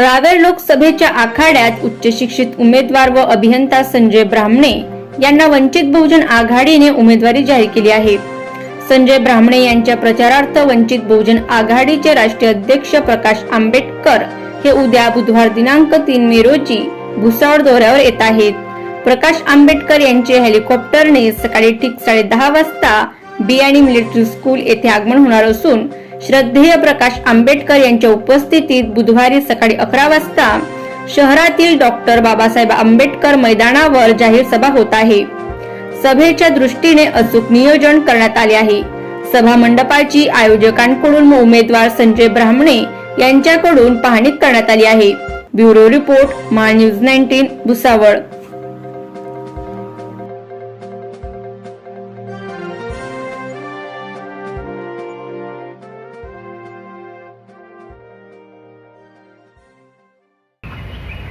रावेर लोकसभेच्या आखाड्यात उच्च शिक्षित उमेदवार व अभियंता संजय ब्राह्मणे यांना वंचित बहुजन आघाडीने उमेदवारी जाहीर केली आहे. संजय ब्राह्मणे यांच्या प्रचारार्थ वंचित बहुजन आघाडीचे राष्ट्रीय अध्यक्ष प्रकाश आंबेडकर हे उद्या बुधवार दिनांक तीन मे रोजी भुसावळ दौऱ्यावर येत आहेत. प्रकाश आंबेडकर यांचे हेलिकॉप्टरने सकाळी ठीक साडे दहा वाजता बियाणी मिलिटरी स्कूल येथे आगमन होणार असून श्रद्धेय प्रकाश आंबेडकर यांच्या उपस्थितीत बुधवारी सकाळी अकरा वाजता शहरातील डॉक्टर बाबासाहेब आंबेडकर मैदानावर जाहीर सभा होत आहे. सभेच्या दृष्टीने अचूक नियोजन करण्यात आले आहे. सभा मंडपाची आयोजकांकडून उमेदवार संजय ब्राह्मणे यांच्याकडून पाहणी करण्यात आली आहे. ब्युरो रिपोर्ट मा न्यूज नाईन्टीन भुसावळ.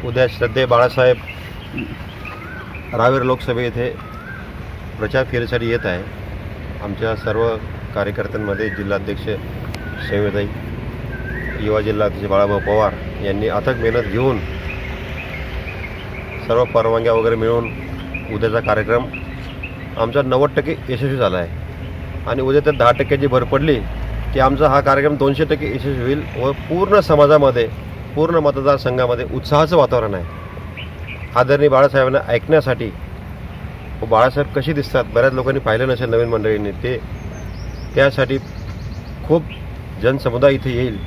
उद्या श्रद्धे बाळासाहेब रावेर लोकसभे येथे प्रचार फेरीसाठी येत आहे. आमच्या सर्व कार्यकर्त्यांमध्ये जिल्हाध्यक्ष संविधाई युवा जिल्हाध्यक्ष बाळाभाऊ पवार यांनी अथक मेहनत घेऊन सर्व परवानग्या वगैरे मिळून उद्याचा कार्यक्रम आमचा नव्वद टक्के यशस्वी झाला आहे. आणि उद्या तर दहा टक्क्याची भर पडली की आमचा हा कार्यक्रम दोनशे टक्के यशस्वी होईल व पूर्ण समाजामध्ये पूर्ण मतदारसंघामध्ये उत्साहाचं वातावरण आहे. आदरणीय बाळासाहेबांना ऐकण्यासाठी व बाळासाहेब कशी दिसतात? बऱ्याच लोकांनी पाहिलं नसेल नवीन मंडळींनी. ते त्यासाठी खूप जनसमुदाय इथे येईल.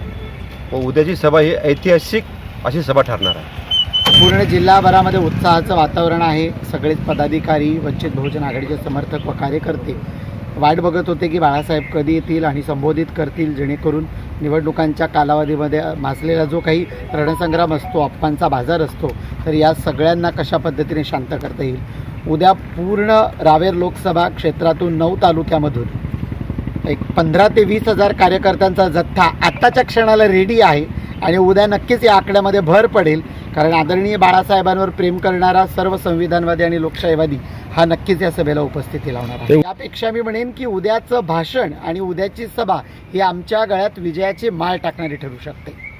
व उद्याची सभा ही ऐतिहासिक अशी सभा ठरणार आहे. पूर्ण जिल्हाभरामध्ये उत्साहाचं वातावरण आहे. सगळेच पदाधिकारी वंचित बहुजन आघाडीचे समर्थक व कार्यकर्ते वाट बघत होते की बाळासाहेब कधी येतील आणि संबोधित करतील जेणेकरून निवडणुकांच्या कालावधीमध्ये माजलेला जो काही रणसंग्राम असतो अप्पांचा बाजार असतो तर या सगळ्यांना कशा पद्धतीने शांत करता येईल? उद्या पूर्ण रावेर लोकसभा क्षेत्रातून नऊ तालुक्यामधून एक पंधरा ते वीस हजार कार्यकर्त्यांचा जथ्था आत्ताच्या क्षणाला रेडी आहे आणि उद्या नक्कीच या आकड्यामध्ये भर पडेल. कारण आदरणीय बाळासाहेबांवर प्रेम करणारा सर्व संविधानवादी आणि लोकशाहीवादी हा नक्कीच या सभेला उपस्थिती लावणार आहे. यापेक्षा मी म्हणेन की उद्याचं भाषण आणि उद्याची सभा ही आमच्या गळ्यात विजयाची माळ टाकणारी ठरू शकते.